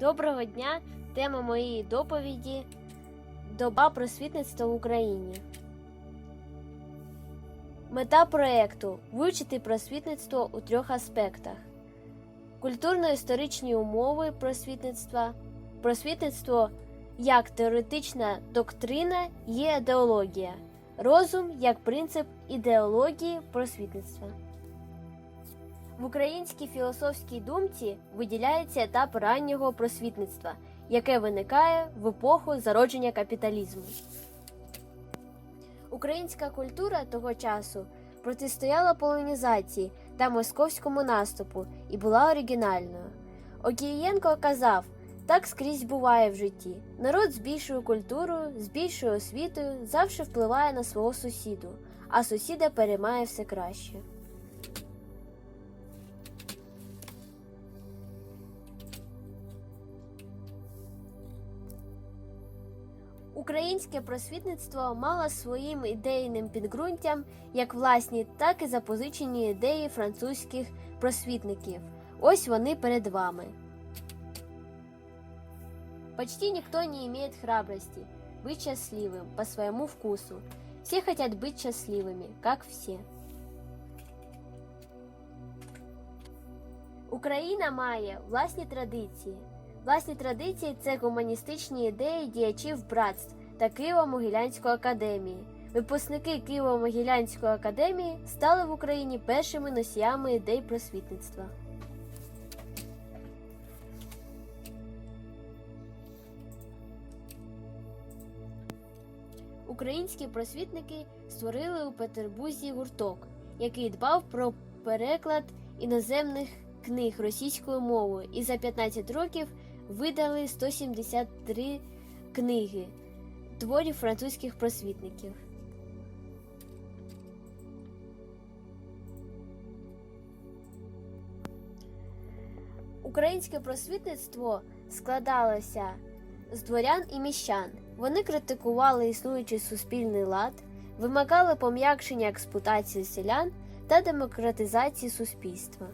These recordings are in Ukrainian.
Доброго дня! Тема моєї доповіді Доба просвітництва в Україні. Мета проєкту вивчити просвітництво у трьох аспектах: культурно-історичні умови просвітництва, просвітництво як теоретична доктрина є ідеологія, розум як принцип ідеології просвітництва. В українській філософській думці виділяється етап раннього просвітництва, яке виникає в епоху зародження капіталізму. Українська культура того часу протистояла полонізації та московському наступу і була оригінальною. Окієнко казав, так скрізь буває в житті. Народ з більшою культурою, з більшою освітою завжди впливає на свого сусіду, а сусіда переймає все краще. Українське просвітництво мало своїм ідейним підґрунтям як власні, так і запозичені ідеї французьких просвітників. Ось вони перед вами. Почти никто не имеет храбрости быть счастливым по своему вкусу. Все хотят быть счастливыми, как все. Україна має власні традиції. Власні традиції це гуманістичні ідеї діячів братств та Києво-Могилянської академії. Випускники Києво-Могилянської академії стали в Україні першими носіями ідей просвітництва. Українські просвітники створили у Петербурзі гурток, який дбав про переклад іноземних книг російською мовою і за 15 років видали 173 книги творів французьких просвітників. Українське просвітництво складалося з дворян і міщан. Вони критикували існуючий суспільний лад, вимагали пом'якшення експлуатації селян та демократизації суспільства.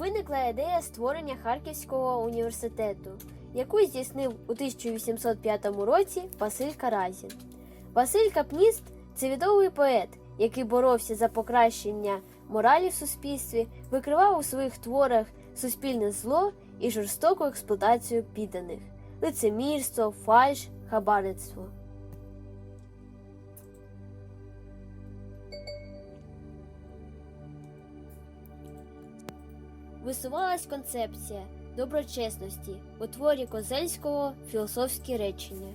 Виникла ідея створення Харківського університету, яку здійснив у 1805 році Василь Каразін. Василь Капніст це відомий поет, який боровся за покращення моралі в суспільстві, викривав у своїх творах суспільне зло і жорстоку експлуатацію підданих, лицемірство, фальш, хабарництво. Висувалась концепція доброчесності у творі Козельського філософські речення.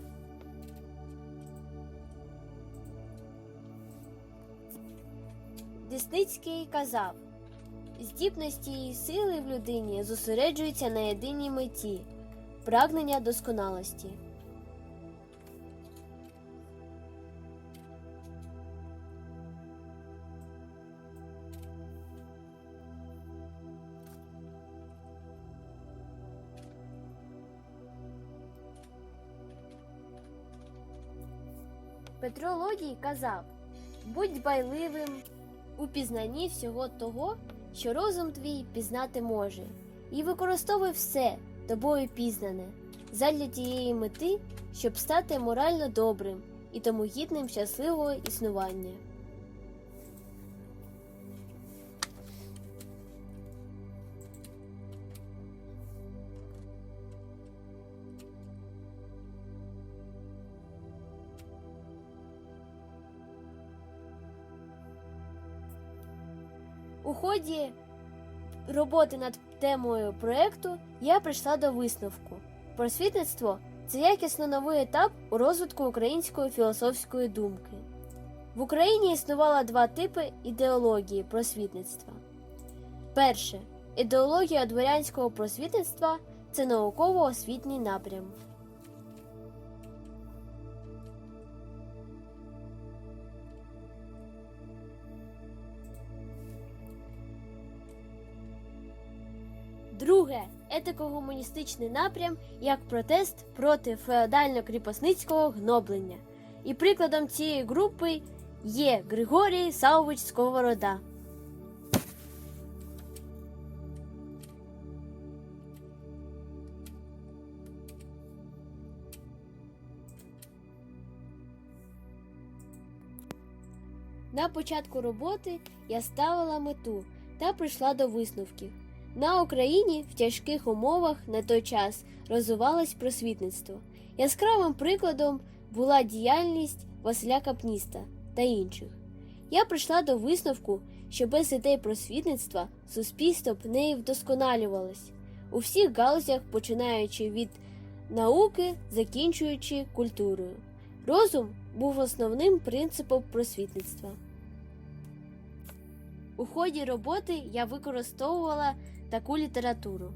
Десницький казав здібності і сили в людині зосереджуються на єдиній меті прагнення досконалості. Петро Лодій казав будь байливим у пізнанні всього того, що розум твій пізнати може, і використовуй все тобою пізнане задля тієї мети, щоб стати морально добрим і тому гідним щасливого існування. У ході роботи над темою проєкту я прийшла до висновку. Просвітництво це якісно новий етап у розвитку української філософської думки. В Україні існувало два типи ідеології просвітництва. Перше ідеологія дворянського просвітництва це науково-освітній напрям. Друге етико-гуманістичний напрям як протест проти феодально-кріпосницького гноблення. І прикладом цієї групи є Григорій Савович Сковорода. На початку роботи я ставила мету та прийшла до висновків. На Україні в тяжких умовах на той час розвивалось просвітництво. Яскравим прикладом була діяльність Василя Капніста та інших. Я прийшла до висновку, що без ідей просвітництва суспільство б не вдосконалювалось у всіх галузях, починаючи від науки, закінчуючи культурою. Розум був основним принципом просвітництва. У ході роботи я використовувала таку літературу: